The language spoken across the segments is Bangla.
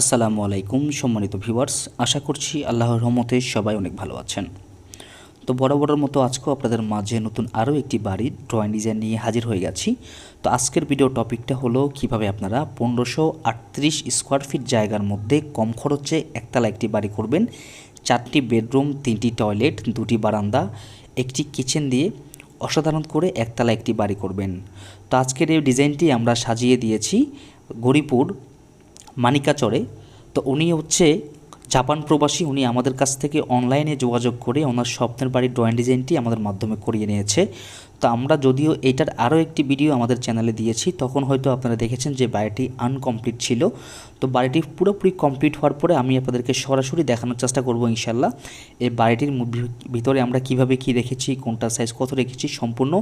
আসসালামু আলাইকুম সম্মানিত ভিউয়ার্স, আশা করছি আল্লাহর রহমতে সবাই অনেক ভালো আছেন। তো বরাবরের মতো আজকেও আপনাদের মাঝে নতুন আরও একটি বাড়ির ড্রয়িং ডিজাইন নিয়ে হাজির হয়ে গেছি। তো আজকের ভিডিও টপিকটা হলো কীভাবে আপনারা পনেরোশো আটত্রিশ স্কোয়ার ফিট জায়গার মধ্যে কম খরচে একতলা একটি বাড়ি করবেন। চারটি বেডরুম তিনটি টয়লেট দুটি বারান্দা, একটি কিচেন দিয়ে অসাধারণ করে একতলা একটি বাড়ি করবেন। তো আজকের এই ডিজাইনটি আমরা সাজিয়ে দিয়েছি গরিপুর মানিকাচরে, তো উনি হচ্ছে জাপান প্রবাসী, উনি আমাদের কাছ থেকে অনলাইনে যোগাযোগ করে ওনার স্বপ্নের বাড়ির ড্রয়িং ডিজাইনটি আমাদের মাধ্যমে করিয়ে নিয়েছে। তো আমরা যদিও এটার আরও একটি ভিডিও আমাদের চ্যানেলে দিয়েছি, তখন হয়তো আপনারা দেখেছেন যে বাড়িটি আনকমপ্লিট ছিল। তো বাড়িটি পুরোপুরি কমপ্লিট হওয়ার পরে আমি আপনাদেরকে সরাসরি দেখানোর চেষ্টা করব ইনশাল্লাহ এই বাড়িটির ভিতরে আমরা কীভাবে কি রেখেছি, কোনটা সাইজ কত রেখেছি, সম্পূর্ণ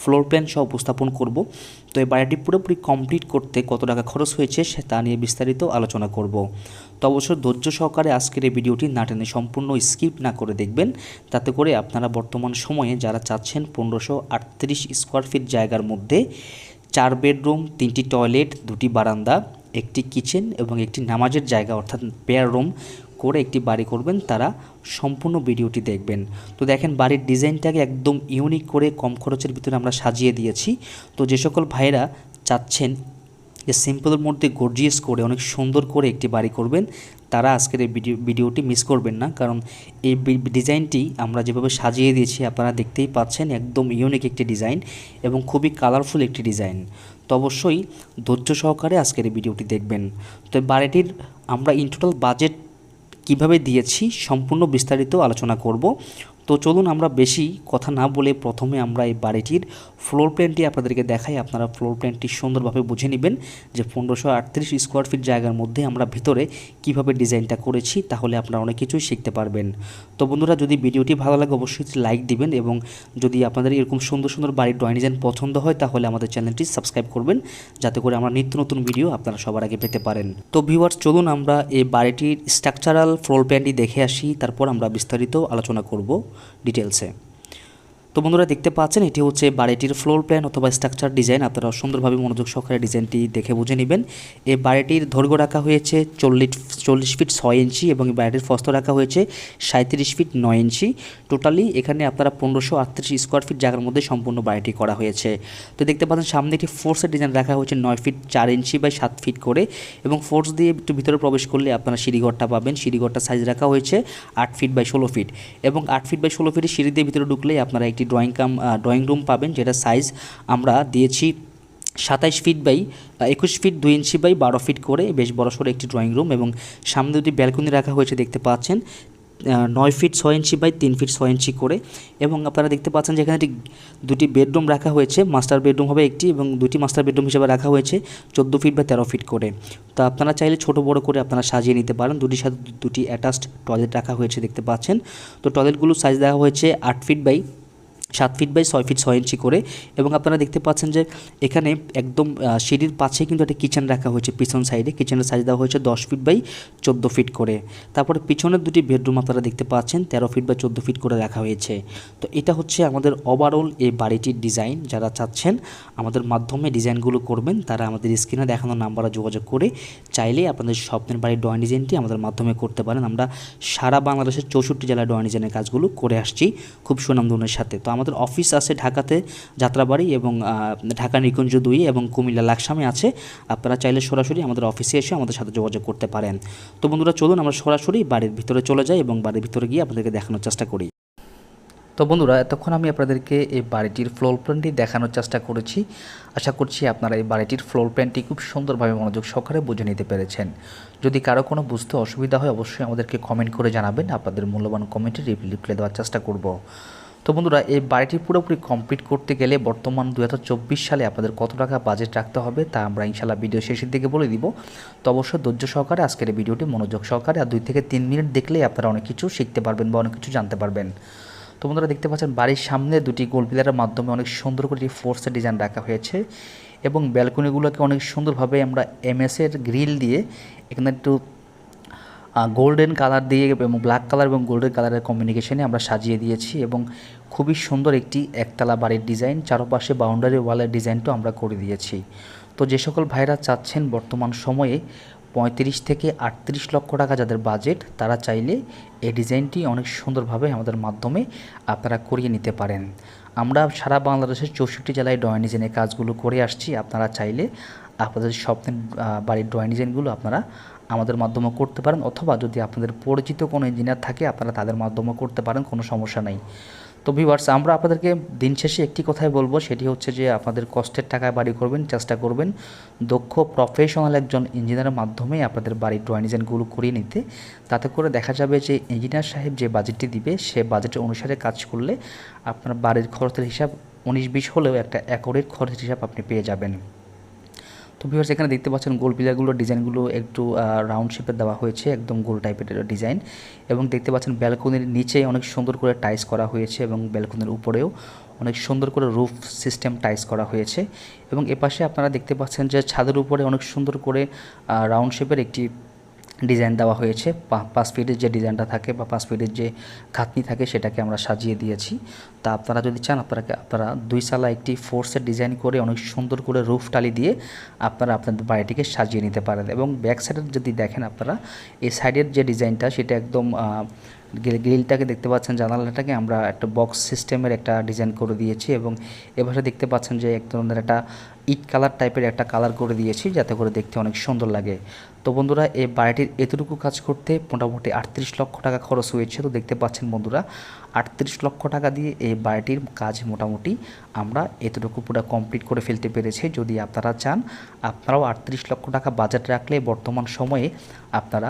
ফ্লোর প্ল্যান সহ উপস্থাপন করব। তো এই বাড়িটি পুরোপুরি কমপ্লিট করতে কত টাকা খরচ হয়েছে সে তা নিয়ে বিস্তারিত আলোচনা করব। তো অবশ্য ধৈর্য সহকারে আজকের এই ভিডিওটি না টেনে সম্পূর্ণ স্কিপ না করে দেখবেন। তাতে করে আপনারা বর্তমান সময়ে যারা চাচ্ছেন পনেরোশো আটত্রিশ স্কোয়ার ফিট জায়গার মধ্যে চার বেডরুম তিনটি টয়লেট দুটি বারান্দা, একটি কিচেন এবং একটি নামাজের জায়গা অর্থাৎ পেয়ার রুম করে একটি বাড়ি করবেন। তারা সম্পূর্ণ ভিডিওটি দেখবেন। তো দেখেন, বাড়ির ডিজাইনটাকে একদম ইউনিক করে কম খরচের ভিতরে আমরা সাজিয়ে দিয়েছি। তো যে সকল ভাইরা চাচ্ছেন যে সিম্পলের মধ্যে গর্জিয়াস করে, অনেক সুন্দর করে একটি বাড়ি করবেন, তারা আজকের এই ভিডিও, ভিডিওটি মিস করবেন না। কারণ এই ডিজাইনটি আমরা যেভাবে সাজিয়ে দিয়েছি, আপনারা দেখতেই পাচ্ছেন একদম ইউনিক একটি ডিজাইন এবং খুবই কালারফুল একটি ডিজাইন। তো অবশ্যই ধৈর্য সহকারে আজকের এই ভিডিওটি দেখবেন। তো বাড়িটির আমরা ইন টোটাল বাজেট কীভাবে দিয়েছি, সম্পূর্ণ বিস্তারিত আলোচনা করব। তো চলুন আমরা বেশি কথা না বলে প্রথমে আমরা এই বাড়িটির ফ্লোর প্ল্যানটি আপনাদেরকে দেখাই। আপনারা ফ্লোর প্ল্যানটি সুন্দরভাবে বুঝে নেবেন যে পনেরোশো আটত্রিশ স্কোয়ার ফিট জায়গার মধ্যে আমরা ভিতরে কীভাবে ডিজাইনটা করেছি, তাহলে আপনারা অনেক কিছুই শিখতে পারবেন। তো বন্ধুরা, যদি ভিডিওটি ভালো লাগে, অবশ্যই লাইক দিবেন এবং যদি আপনাদের এরকম সুন্দর সুন্দর বাড়ির ড্রয়িং ডিজাইন পছন্দ হয়, তাহলে আমাদের চ্যানেলটি সাবস্ক্রাইব করবেন, যাতে করে আমরা নিত্য নতুন ভিডিও আপনারা সবার আগে পেতে পারেন। তো ভিউয়ার্স চলুন আমরা এই বাড়িটির স্ট্রাকচারাল ফ্লোর প্ল্যানটি দেখে আসি, তারপর আমরা বিস্তারিত আলোচনা করব। डिटेल्स है। তো বন্ধুরা দেখতে পাচ্ছেন, এটি হচ্ছে বাড়িটির ফ্লোর প্ল্যান অথবা স্ট্রাকচার ডিজাইন আপনারা সুন্দরভাবে মনোযোগ সহকারে ডিজাইনটি দেখে বুঝে নেবেন। এই বাড়িটির দৈর্ঘ্য রাখা হয়েছে চল্লিশ চল্লিশ ফিট ছয় ইঞ্চি এবং এই বাড়িটির ফস্ত রাখা হয়েছে সাঁত্রিশ ফিট নয় ইঞ্চি টোটালি এখানে আপনারা পনেরোশো আটত্রিশ স্কোয়ার ফিট জায়গার মধ্যে সম্পূর্ণ বাড়িটি করা হয়েছে। তো দেখতে পাচ্ছেন, সামনে একটি ফোর্সের ডিজাইন রাখা হয়েছে নয় ফিট চার ইঞ্চি বাই সাত ফিট করে এবং ফোর্স দিয়ে একটু ভিতরে প্রবেশ করলে আপনারা সিঁড়িঘরটা পাবেন। সিঁড়িঘরটা সাইজ রাখা হয়েছে আট ফিট বাই ষোলো ফিট এবং আট ফিট বাই ষোলো ফিটের সিঁড়ি দিয়ে ভিতরে ঢুকলেই আপনারা একটি ড্রয়িং কাম ড্রয়িং রুম পাবেন, যেটা সাইজ আমরা দিয়েছি সাতাইশ ফিট বাই একুশ ফিট দুই ইঞ্চি বাই বারো ফিট করে, বেশ বড়সড় একটি ড্রয়িং রুম এবং সামনে দুটি ব্যালকনি রাখা হয়েছে দেখতে পাচ্ছেন নয় ফিট ছয় ইঞ্চি বাই তিন ফিট ছয় ইঞ্চি করে এবং আপনারা দেখতে পাচ্ছেন যে এখানে দুটি বেডরুম রাখা হয়েছে মাস্টার বেডরুম হবে একটি এবং দুটি মাস্টার বেডরুম হিসেবে রাখা হয়েছে চোদ্দ ফিট বা তেরো ফিট করে। তো আপনারা চাইলে ছোট বড় করে আপনারা সাজিয়ে নিতে পারেন দুটির সাথে দুটি অ্যাটাচড টয়লেট রাখা হয়েছে দেখতে পাচ্ছেন। তো টয়লেটগুলোর সাইজ দেওয়া হয়েছে আট ফিট বাই সাত ফিট বাই ছয় ফিট ছয় ইঞ্চি করে এবং আপনারা দেখতে পাচ্ছেন যে এখানে একদম সিঁড়ির পাশে কিন্তু একটা কিচেন রাখা হয়েছে, পিছন সাইডে। কিচেনের সাইজ দেওয়া হয়েছে দশ ফিট বাই চোদ্দ ফিট করে। তারপরে পিছনের দুটি বেডরুম আপনারা দেখতে পাচ্ছেন, তেরো ফিট বা চোদ্দ ফিট করে রাখা হয়েছে। তো এটা হচ্ছে আমাদের ওভারঅল এই বাড়িটির ডিজাইন যারা চাচ্ছেন আমাদের মাধ্যমে ডিজাইনগুলো করবেন, তারা আমাদের স্ক্রিনে দেখানো নাম্বারে যোগাযোগ করে চাইলে আপনাদের স্বপ্নের বাড়ির ড্রয়িং ডিজাইনটি আমাদের মাধ্যমে করতে পারেন। আমরা সারা বাংলাদেশের চৌষট্টি জেলায় ড্রয়িং ডিজাইনের কাজগুলো করে আসছি খুব সুনামধনের সাথে। তো আমাদের অফিস আছে ঢাকাতে, যাত্রাবাড়ি এবং ঢাকা নিকুঞ্জ দুই এবং কুমিল্লা লাকসামে আছে। আপনারা চাইলে সরাসরি আমাদের অফিসে এসে আমাদের সাথে যোগাযোগ করতে পারেন। তো বন্ধুরা, চলুন আমরা সরাসরি বাড়ির ভিতরে চলে যাই এবং বাড়ির ভিতরে গিয়ে আপনাদেরকে দেখানোর চেষ্টা করি। তো বন্ধুরা, এতক্ষণ আমি আপনাদেরকে এই বাড়িটির ফ্লোর প্ল্যানটি দেখানোর চেষ্টা করেছি। আশা করছি আপনারা এই বাড়িটির ফ্লোর প্ল্যানটি খুব সুন্দরভাবে মনোযোগ সহকারে বুঝে নিতে পেরেছেন। যদি কারও কোনো বুঝতে অসুবিধা হয়, অবশ্যই আমাদেরকে কমেন্ট করে জানাবেন। আপনাদের মূল্যবান কমেন্টে রিপ্লাই দেওয়ার চেষ্টা করব। তো বন্ধুরা, এই বাড়িটি পুরোপুরি কমপ্লিট করতে গেলে বর্তমান দু হাজার চব্বিশ সালে আপনাদের কত টাকা বাজেট রাখতে হবে তা আমরা ইনশাল্লাহ ভিডিও শেষের দিকে বলে দিব। তো অবশ্যই ধৈর্য সহকারে আজকের ভিডিওটি মনোযোগ সহকারে আর দুই থেকে তিন মিনিট দেখলেই আপনারা অনেক কিছু শিখতে পারবেন বা অনেক কিছু জানতে পারবেন। তো বন্ধুরা, দেখতে পাচ্ছেন বাড়ির সামনে দুটি গোল পিলারের মাধ্যমে অনেক সুন্দর করে একটি ফোর্সের ডিজাইন রাখা হয়েছে এবং ব্যালকনিগুলোকে অনেক সুন্দরভাবে আমরা এমএসের গ্রিল দিয়ে এখানে একটু গোল্ডেন কালার দিয়ে এবং ব্ল্যাক কালার এবং গোল্ডেন কালারের কম্বিনেশনে আমরা সাজিয়ে দিয়েছি এবং খুবই সুন্দর একটি একতলা বাড়ির ডিজাইন চারপাশে বাউন্ডারি ওয়ালের ডিজাইনটাও আমরা করে দিয়েছি। তো যে সকল ভাইরা চাচ্ছেন বর্তমান সময়ে পঁয়ত্রিশ থেকে আটত্রিশ লক্ষ টাকা যাদের বাজেট তারা চাইলে এই ডিজাইনটি অনেক সুন্দরভাবে আমাদের মাধ্যমে আপনারা করিয়ে নিতে পারেন। আমরা সারা বাংলাদেশের চৌষট্টি জেলায় ড্রয়িং ডিজাইনের কাজগুলো করে আসছি। আপনারা চাইলে আপনাদের স্বপ্নের বাড়ির ড্রয়িং ডিজাইনগুলো আপনারা আমাদের মাধ্যমে করতে পারেন অথবা যদি আপনাদের পরিচিত কোনো ইঞ্জিনিয়ার থাকে, আপনারা তাদের মাধ্যমে করতে পারেন, কোনো সমস্যা নেই। তো ভিউয়ার্স আমরা আপনাদেরকে দিন শেষে একটি কথাই বলব, সেটি হচ্ছে যে আপনাদের কষ্টের টাকায় বাড়ি করবেন, চেষ্টা করবেন দক্ষ প্রফেশনাল একজন ইঞ্জিনিয়ারের মাধ্যমে আপনাদের বাড়ির ড্রয়িং ডিজাইনগুলো করিয়ে নিতে। তাতে করে দেখা যাবে যে ইঞ্জিনিয়ার সাহেব যে বাজেটটি দিবে, সে বাজেটের অনুসারে কাজ করলে আপনার বাড়ির খরচের হিসাব উনিশ বিশ হলেও একটা একরের খরচের হিসাব আপনি পেয়ে যাবেন। তো ভিউয়ার্স এখানে দেখতে পাচ্ছেন গোল পিলারগুলোর ডিজাইনগুলো একটু রাউন্ড শেপে দেওয়া হয়েছে, একদম গোল টাইপের ডিজাইন এবং দেখতে পাচ্ছেন ব্যালকনির নিচে অনেক সুন্দর করে টাইস করা হয়েছে এবং ব্যালকনির উপরেও অনেক সুন্দর করে রুফ সিস্টেম টাইস করা হয়েছে। এবং এপাশে আপনারা দেখতে পাচ্ছেন যে ছাদের উপরে অনেক সুন্দর করে রাউন্ড শেপের একটি ডিজাইন দেওয়া হয়েছে। পাঁচ ফিটের যে ডিজাইনটা থাকে বা পাঁচ ফিটের যে খাতনি থাকে সেটাকে আমরা সাজিয়ে দিয়েছি। তা আপনারা যদি চান আপনারা আপনারা দুই সালা একটি ফোর্সের ডিজাইন করে অনেক সুন্দর করে রুফ টালি দিয়ে আপনারা আপনাদের বাড়িটিকে সাজিয়ে নিতে পারেন। এবং ব্যাক সাইডের যদি দেখেন আপনারা, এই সাইডের যে ডিজাইনটা সেটা একদম গ্রিলটাকে দেখতে পাচ্ছেন জানালাটাকে, আমরা একটা বক্স সিস্টেমের একটা ডিজাইন করে দিয়েছি এবং এভাবে দেখতে পাচ্ছেন যে এক ধরনের একটা ইট কালার টাইপের একটা কালার করে দিয়েছি, যাতে করে দেখতে অনেক সুন্দর লাগে। তো বন্ধুরা, এই বাড়িটির এতটুকু কাজ করতে মোটামুটি আটত্রিশ লক্ষ টাকা খরচ হয়েছে। তো দেখতে পাচ্ছেন বন্ধুরা, আটত্রিশ লক্ষ টাকা দিয়ে এই বাড়িটির কাজ মোটামুটি আমরা এতটুকু পুরো কমপ্লিট করে ফেলতে পেরেছি। যদি আপনারা চান, আপনারাও আটত্রিশ লক্ষ টাকা বাজেট রাখলে বর্তমান সময়ে আপনারা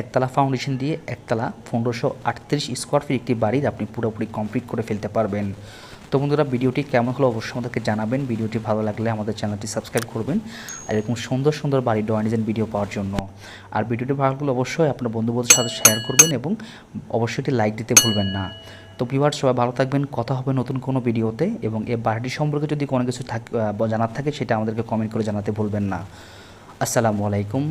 একতলা ফাউন্ডেশন দিয়ে একতলা পনেরোশো আটত্রিশ স্কোয়ার ফিট একটি বাড়ির আপনি পুরোপুরি কমপ্লিট করে ফেলতে পারবেন। তো বন্ধুরা, ভিডিওটি কেমন হলো অবশ্যই আমাদেরকে জানাবেন। ভিডিওটি ভালো লাগলে আমাদের চ্যানেলটি সাবস্ক্রাইব করবেন আর এরকম সুন্দর সুন্দর বাড়ির ড্রয়িং ডিজাইন ভিডিও পাওয়ার জন্য। আর ভিডিওটি ভালো লাগলে অবশ্যই আপনার বন্ধুবান্ধবের সাথে শেয়ার করবেন এবং অবশ্যই একটি লাইক দিতে ভুলবেন না। তো ভিউয়ার সবাই ভালো থাকবেন। কথা হবে নতুন কোনো ভিডিওতে এবং এই বাড়িটি সম্পর্কে যদি কোনো কিছু থাক জানার থাকে সেটা আমাদেরকে কমেন্ট করে জানাতে ভুলবেন না। আসসালামু আলাইকুম।